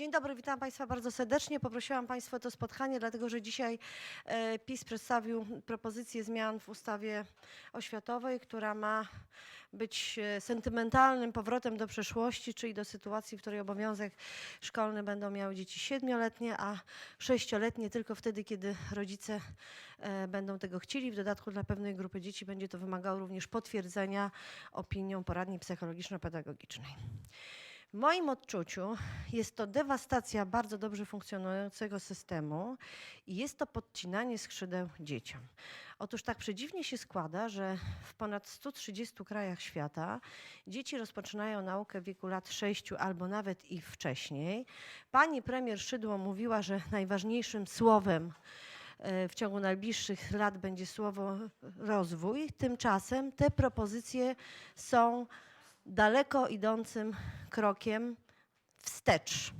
Dzień dobry, witam Państwa bardzo serdecznie. Poprosiłam Państwa o to spotkanie, dlatego że dzisiaj e, PiS przedstawił propozycję zmian w ustawie oświatowej, która ma być e, sentymentalnym powrotem do przeszłości, czyli do sytuacji, w której obowiązek szkolny będą miały dzieci siedmioletnie, a sześcioletnie tylko wtedy, kiedy rodzice e, będą tego chcieli. W dodatku dla pewnej grupy dzieci będzie to wymagało również potwierdzenia opinią poradni psychologiczno-pedagogicznej. W moim odczuciu jest to dewastacja bardzo dobrze funkcjonującego systemu i jest to podcinanie skrzydeł dzieciom. Otóż tak przedziwnie się składa, że w ponad 130 krajach świata dzieci rozpoczynają naukę w wieku lat 6 albo nawet i wcześniej. Pani premier Szydło mówiła, że najważniejszym słowem e, w ciągu najbliższych lat będzie słowo rozwój. Tymczasem te propozycje są daleko idącym krokiem wstecz.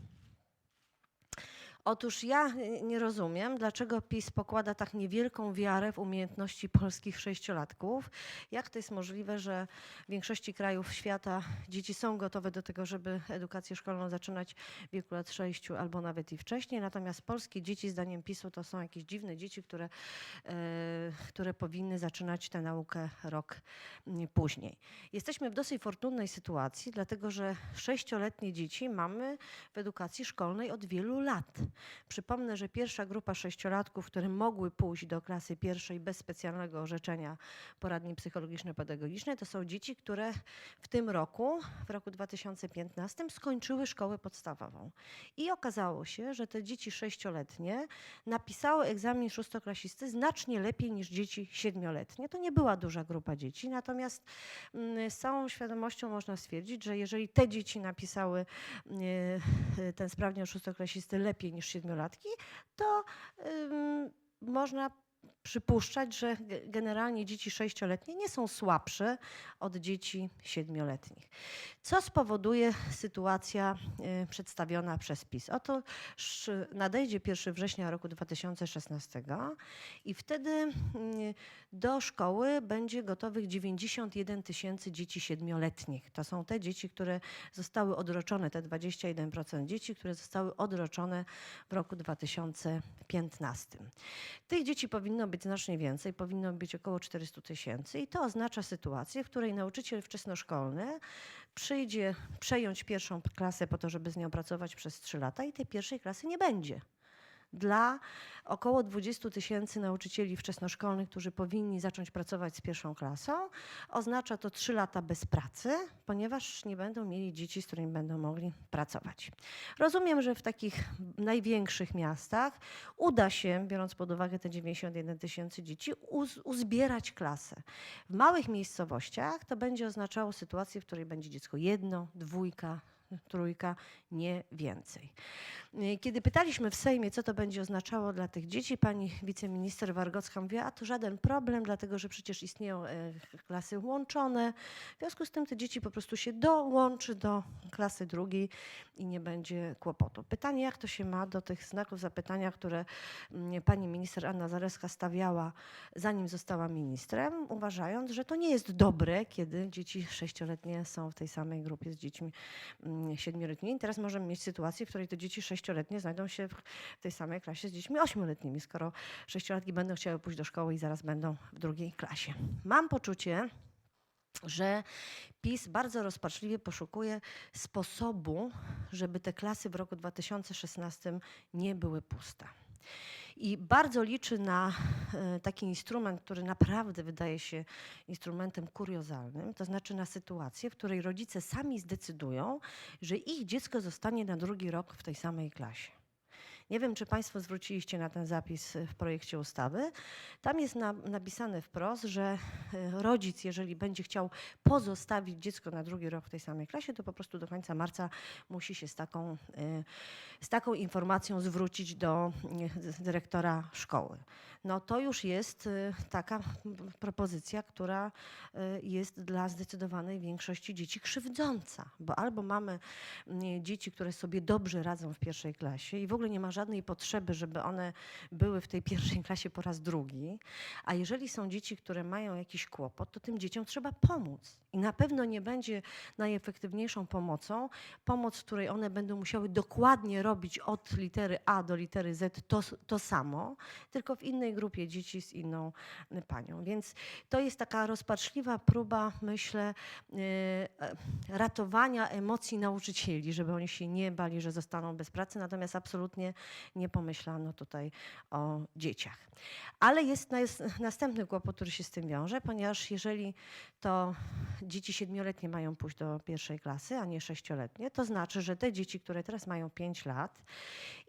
Otóż ja nie rozumiem, dlaczego PiS pokłada tak niewielką wiarę w umiejętności polskich sześciolatków. Jak to jest możliwe, że w większości krajów świata dzieci są gotowe do tego, żeby edukację szkolną zaczynać w wieku lat sześciu albo nawet i wcześniej, natomiast polskie dzieci, zdaniem PiSu, to są jakieś dziwne dzieci, które, e, które powinny zaczynać tę naukę rok mm, później. Jesteśmy w dosyć fortunnej sytuacji, dlatego że sześcioletnie dzieci mamy w edukacji szkolnej od wielu lat. Przypomnę, że pierwsza grupa sześciolatków, które mogły pójść do klasy pierwszej bez specjalnego orzeczenia poradni psychologiczno-pedagogicznej, to są dzieci, które w tym roku, w roku 2015, skończyły szkołę podstawową. I okazało się, że te dzieci sześcioletnie napisały egzamin szóstoklasisty znacznie lepiej niż dzieci siedmioletnie. To nie była duża grupa dzieci, natomiast mm, z całą świadomością można stwierdzić, że jeżeli te dzieci napisały e, ten sprawdzian szóstoklasisty lepiej niż siedmiolatki, to ym, można przypuszczać, że ge- generalnie dzieci sześcioletnie nie są słabsze od dzieci siedmioletnich. Co spowoduje sytuacja y, przedstawiona przez PiS? Sz- nadejdzie 1 września roku 2016 i wtedy y, do szkoły będzie gotowych 91 tysięcy dzieci siedmioletnich. To są te dzieci, które zostały odroczone, te 21% dzieci, które zostały odroczone w roku 2015. Tych dzieci powinno być znacznie więcej, powinno być około 400 tysięcy i to oznacza sytuację, w której nauczyciel wczesnoszkolny przyjdzie przejąć pierwszą klasę po to, żeby z nią pracować przez 3 lata i tej pierwszej klasy nie będzie. Dla około 20 tysięcy nauczycieli wczesnoszkolnych, którzy powinni zacząć pracować z pierwszą klasą, oznacza to 3 lata bez pracy, ponieważ nie będą mieli dzieci, z którymi będą mogli pracować. Rozumiem, że w takich największych miastach uda się, biorąc pod uwagę te 91 tysięcy dzieci, uz, uzbierać klasę. W małych miejscowościach to będzie oznaczało sytuację, w której będzie dziecko jedno, dwójka, trójka, nie więcej. Y, Kiedy pytaliśmy w Sejmie, co to będzie oznaczało dla tych dzieci, pani wiceminister Wargocka mówiła, a to żaden problem, dlatego że przecież istnieją e, klasy łączone. W związku z tym te dzieci po prostu się dołączy do klasy drugiej i nie będzie kłopotu. Pytanie, jak to się ma do tych znaków zapytania, które mm, pani minister Anna Zaleska stawiała, zanim została ministrem, uważając, że to nie jest dobre, kiedy dzieci sześcioletnie są w tej samej grupie z dziećmi mm, siedmioletnimi. Teraz możemy mieć sytuację, w której te dzieci sześcioletnie znajdą się w tej samej klasie z dziećmi ośmioletnimi, skoro sześciolatki będą chciały pójść do szkoły i zaraz będą w drugiej klasie. Mam poczucie, że PiS bardzo rozpaczliwie poszukuje sposobu, żeby te klasy w roku 2016 nie były puste. I bardzo liczy na e, taki instrument, który naprawdę wydaje się instrumentem kuriozalnym, to znaczy na sytuację, w której rodzice sami zdecydują, że ich dziecko zostanie na drugi rok w tej samej klasie. Nie wiem, czy Państwo zwróciliście na ten zapis w projekcie ustawy. Tam jest na, napisane wprost, że e, rodzic, jeżeli będzie chciał pozostawić dziecko na drugi rok w tej samej klasie, to po prostu do końca marca musi się z taką, e, z taką informacją zwrócić do dyrektora szkoły. No to już jest taka propozycja, która jest dla zdecydowanej większości dzieci krzywdząca, bo albo mamy dzieci, które sobie dobrze radzą w pierwszej klasie i w ogóle nie ma żadnych żadnej potrzeby, żeby one były w tej pierwszej klasie po raz drugi. A jeżeli są dzieci, które mają jakiś kłopot, to tym dzieciom trzeba pomóc. I na pewno nie będzie najefektywniejszą pomocą pomoc, której one będą musiały dokładnie robić od litery A do litery Z to, to samo, tylko w innej grupie dzieci z inną y, panią. Więc to jest taka rozpaczliwa próba, myślę, y, e, ratowania emocji nauczycieli, żeby oni się nie bali, że zostaną bez pracy, natomiast absolutnie nie pomyślano tutaj o dzieciach. Ale jest nas- następny kłopot, który się z tym wiąże, ponieważ jeżeli to dzieci siedmioletnie mają pójść do pierwszej klasy, a nie sześcioletnie, to znaczy, że te dzieci, które teraz mają 5 lat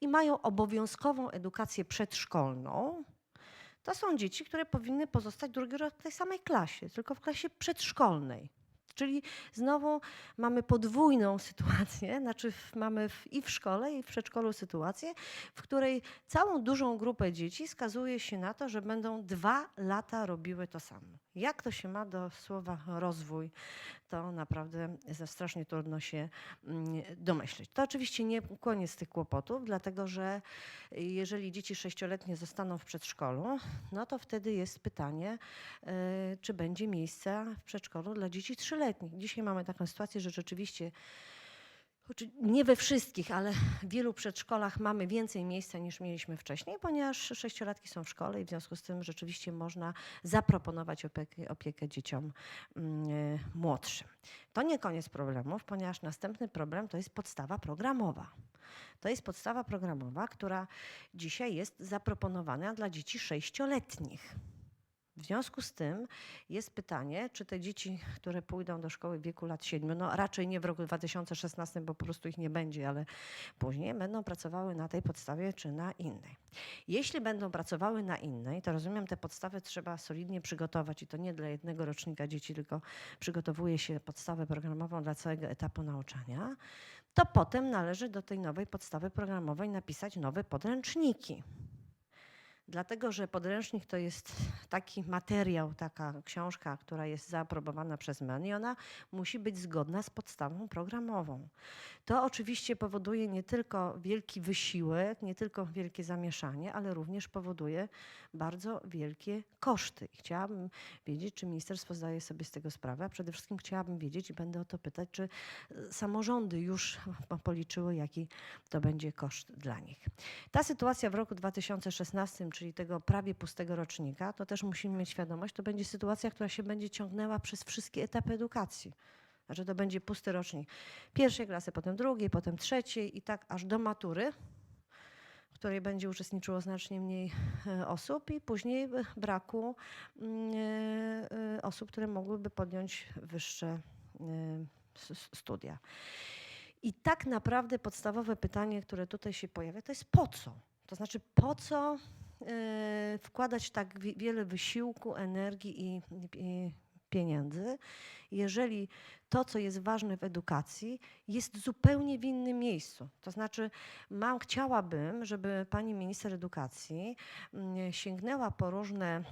i mają obowiązkową edukację przedszkolną, to są dzieci, które powinny pozostać drugi rok w tej samej klasie, tylko w klasie przedszkolnej. Czyli znowu mamy podwójną sytuację, znaczy mamy w, i w szkole, i w przedszkolu sytuację, w której całą dużą grupę dzieci skazuje się na to, że będą dwa lata robiły to samo. Jak to się ma do słowa rozwój, to naprawdę strasznie trudno się mm, domyśleć. To oczywiście nie koniec tych kłopotów, dlatego że jeżeli dzieci sześcioletnie zostaną w przedszkolu, no to wtedy jest pytanie, e, czy będzie miejsca w przedszkolu dla dzieci trzyletnich. Dzisiaj mamy taką sytuację, że rzeczywiście Nie we wszystkich, ale w wielu przedszkolach mamy więcej miejsca niż mieliśmy wcześniej, ponieważ sześciolatki są w szkole i w związku z tym rzeczywiście można zaproponować opiekę, opiekę dzieciom mm, e, młodszym. To nie koniec problemów, ponieważ następny problem to jest podstawa programowa. To jest podstawa programowa, która dzisiaj jest zaproponowana dla dzieci sześcioletnich. W związku z tym jest pytanie, czy te dzieci, które pójdą do szkoły w wieku lat 7, no raczej nie w roku 2016, bo po prostu ich nie będzie, ale później będą pracowały na tej podstawie czy na innej. Jeśli będą pracowały na innej, to rozumiem, te podstawy trzeba solidnie przygotować i to nie dla jednego rocznika dzieci, tylko przygotowuje się podstawę programową dla całego etapu nauczania, to potem należy do tej nowej podstawy programowej napisać nowe podręczniki. Dlatego, że podręcznik to jest taki materiał, taka książka, która jest zaaprobowana przez MEN i ona musi być zgodna z podstawą programową. To oczywiście powoduje nie tylko wielki wysiłek, nie tylko wielkie zamieszanie, ale również powoduje bardzo wielkie koszty. I chciałabym wiedzieć, czy ministerstwo zdaje sobie z tego sprawę, a przede wszystkim chciałabym wiedzieć i będę o to pytać, czy e, samorządy już po- policzyły, jaki to będzie koszt dla nich. Ta sytuacja w roku 2016, czyli tego prawie pustego rocznika, to też musimy mieć świadomość, to będzie sytuacja, która się będzie ciągnęła przez wszystkie etapy edukacji. Znaczy to będzie pusty rocznik pierwszej klasy, potem drugiej, potem trzeciej i tak aż do matury, w której będzie uczestniczyło znacznie mniej e, osób i później braku mm, e, e, osób, które mogłyby podjąć wyższe studia. I tak naprawdę podstawowe pytanie, które tutaj się pojawia, to jest po co? To znaczy, po co wkładać tak wi- wiele wysiłku, energii i, i pieniędzy, jeżeli to, co jest ważne w edukacji, jest zupełnie w innym miejscu. To znaczy, mam, chciałabym, żeby pani minister edukacji mm, sięgnęła po różne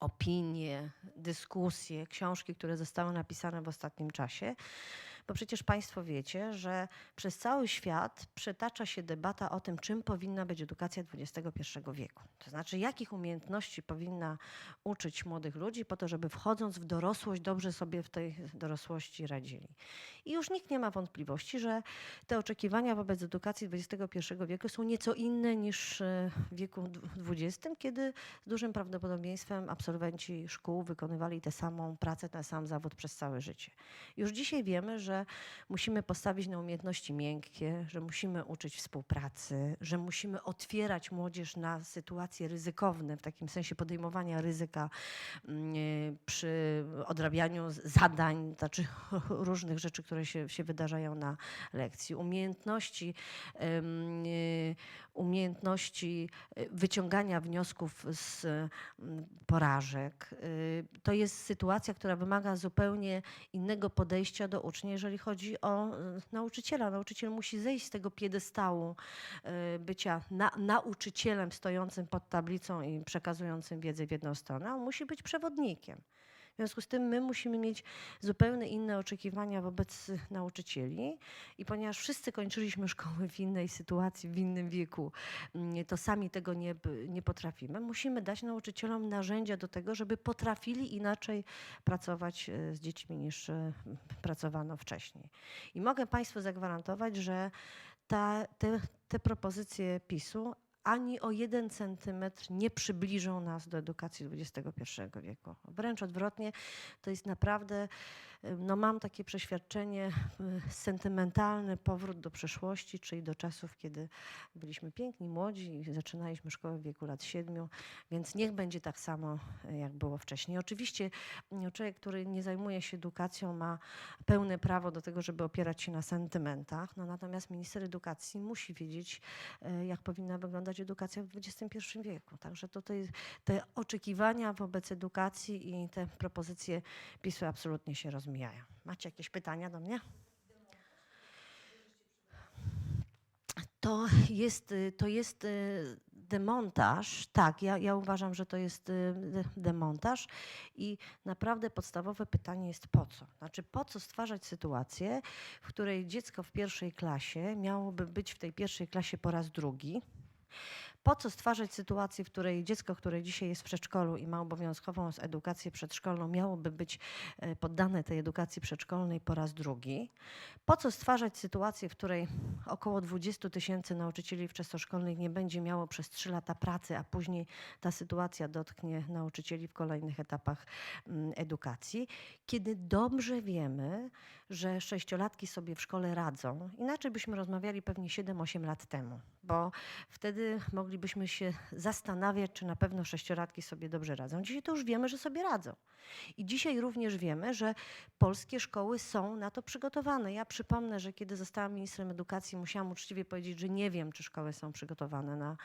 opinie, dyskusje, książki, które zostały napisane w ostatnim czasie, bo przecież Państwo wiecie, że przez cały świat przetacza się debata o tym, czym powinna być edukacja XXI wieku. To znaczy, jakich umiejętności powinna uczyć młodych ludzi po to, żeby wchodząc w dorosłość, dobrze sobie w tej dorosłości radzili. I już nikt nie ma wątpliwości, że te oczekiwania wobec edukacji XXI wieku są nieco inne niż e, w wieku XX, kiedy z dużym prawdopodobieństwem absolwenci szkół wykonywali tę samą pracę, ten sam zawód przez całe życie. Już dzisiaj wiemy, że musimy postawić na umiejętności miękkie, że musimy uczyć współpracy, że musimy otwierać młodzież na sytuacje ryzykowne, w takim sensie podejmowania ryzyka mm, e, przy odrabianiu zadań, znaczy różnych rzeczy, które się, się wydarzają na lekcji. Umiejętności, e, umiejętności e, wyciągania wniosków z mm, porażek. Y, To jest sytuacja, która wymaga zupełnie innego podejścia do ucznia, jeżeli chodzi o y, nauczyciela. Nauczyciel musi zejść z tego piedestału y, bycia na, nauczycielem stojącym pod tablicą i przekazującym wiedzę w jedną stronę. On musi być przewodnikiem. W związku z tym my musimy mieć zupełnie inne oczekiwania wobec nauczycieli i ponieważ wszyscy kończyliśmy szkoły w innej sytuacji, w innym wieku, mm, to sami tego nie, nie potrafimy, musimy dać nauczycielom narzędzia do tego, żeby potrafili inaczej pracować e, z dziećmi niż e, pracowano wcześniej. I mogę Państwu zagwarantować, że ta, te, te propozycje PiSu ani o jeden centymetr nie przybliżą nas do edukacji XXI wieku. Wręcz odwrotnie, to jest naprawdę, no mam takie przeświadczenie, y, sentymentalny powrót do przeszłości, czyli do czasów, kiedy byliśmy piękni, młodzi i zaczynaliśmy szkołę w wieku lat siedmiu, więc niech będzie tak samo, y, jak było wcześniej. Oczywiście y, człowiek, który nie zajmuje się edukacją, ma pełne prawo do tego, żeby opierać się na sentymentach, no natomiast minister edukacji musi wiedzieć, e, jak powinna wyglądać edukacja w XXI wieku. Także tutaj te oczekiwania wobec edukacji i te propozycje PiSu absolutnie się rozmijają. Macie jakieś pytania do mnie? To jest, y, to jest y, demontaż. Tak, ja, ja uważam, że to jest y, de- demontaż i naprawdę podstawowe pytanie jest po co? Znaczy po co stwarzać sytuację, w której dziecko w pierwszej klasie miałoby być w tej pierwszej klasie po raz drugi? Po co stwarzać sytuację, w której dziecko, które dzisiaj jest w przedszkolu i ma obowiązkową edukację przedszkolną, miałoby być e, poddane tej edukacji przedszkolnej po raz drugi? Po co stwarzać sytuację, w której około 20 tysięcy nauczycieli wczesnoszkolnych nie będzie miało przez 3 lata pracy, a później ta sytuacja dotknie nauczycieli w kolejnych etapach mm, edukacji, kiedy dobrze wiemy, że sześciolatki sobie w szkole radzą. Inaczej byśmy rozmawiali pewnie 7-8 lat temu, bo wtedy moglibyśmy się zastanawiać, czy na pewno sześciolatki sobie dobrze radzą. Dzisiaj to już wiemy, że sobie radzą. I dzisiaj również wiemy, że polskie szkoły są na to przygotowane. Ja przypomnę, że kiedy zostałam ministrem edukacji, musiałam uczciwie powiedzieć, że nie wiem, czy szkoły są przygotowane na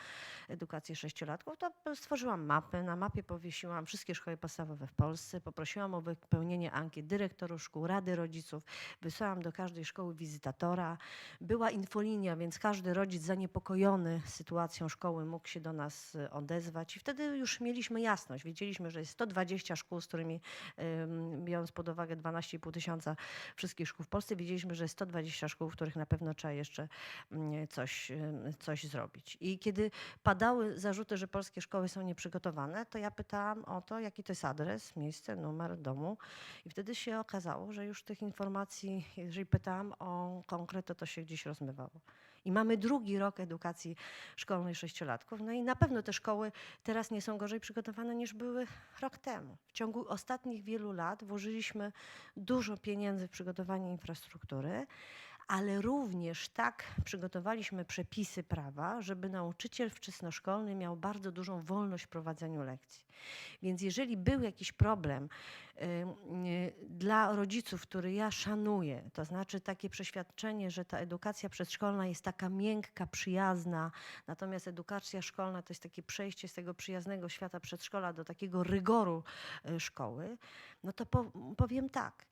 edukację sześciolatków. To stworzyłam mapę. Na mapie powiesiłam wszystkie szkoły podstawowe w Polsce. Poprosiłam o wypełnienie ankiet dyrektorów szkół, rady rodziców. Wysłałam do każdej szkoły wizytatora. Była infolinia, więc każdy rodzic zaniepokojony sytuacją szkoły mógł się do nas y, odezwać. I wtedy już mieliśmy jasność. Wiedzieliśmy, że jest 120 szkół, z którymi, ym, biorąc pod uwagę 12,5 tysiąca wszystkich szkół w Polsce, wiedzieliśmy, że jest 120 szkół, w których na pewno trzeba jeszcze mm, coś, coś zrobić. I kiedy padały zarzuty, że polskie szkoły są nieprzygotowane, to ja pytałam o to, jaki to jest adres, miejsce, numer domu. I wtedy się okazało, że już tych informacji, jeżeli pytałam o konkret, to to się gdzieś rozmywało. I mamy drugi rok edukacji szkolnej sześciolatków. No i na pewno te szkoły teraz nie są gorzej przygotowane niż były rok temu. W ciągu ostatnich wielu lat włożyliśmy dużo pieniędzy w przygotowanie infrastruktury, ale również tak przygotowaliśmy przepisy prawa, żeby nauczyciel wczesnoszkolny miał bardzo dużą wolność w prowadzeniu lekcji. Więc jeżeli był jakiś problem dla rodziców, który ja szanuję, to znaczy takie przeświadczenie, że ta edukacja przedszkolna jest taka miękka, przyjazna, natomiast edukacja szkolna to jest takie przejście z tego przyjaznego świata przedszkola do takiego rygoru y, szkoły, no to po, powiem tak.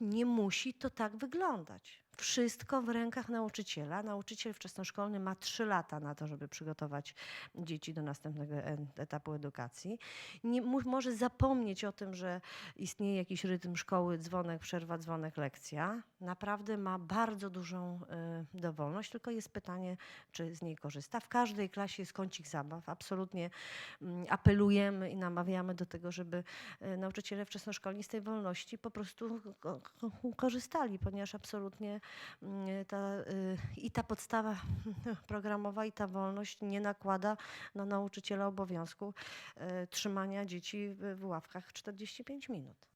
Nie musi to tak wyglądać. Wszystko w rękach nauczyciela. Nauczyciel wczesnoszkolny ma 3 lata na to, żeby przygotować dzieci do następnego etapu edukacji. Nie, może zapomnieć o tym, że istnieje jakiś rytm szkoły, dzwonek, przerwa, dzwonek, lekcja. Naprawdę ma bardzo dużą y, dowolność, tylko jest pytanie, czy z niej korzysta. W każdej klasie jest kącik zabaw. Absolutnie mm, apelujemy i namawiamy do tego, żeby y, nauczyciele wczesnoszkolni z tej wolności po prostu ko- ko- korzystali, ponieważ absolutnie ta, y, i ta podstawa programowa, i ta wolność nie nakłada na nauczyciela obowiązku y, trzymania dzieci w ławkach 45 minut.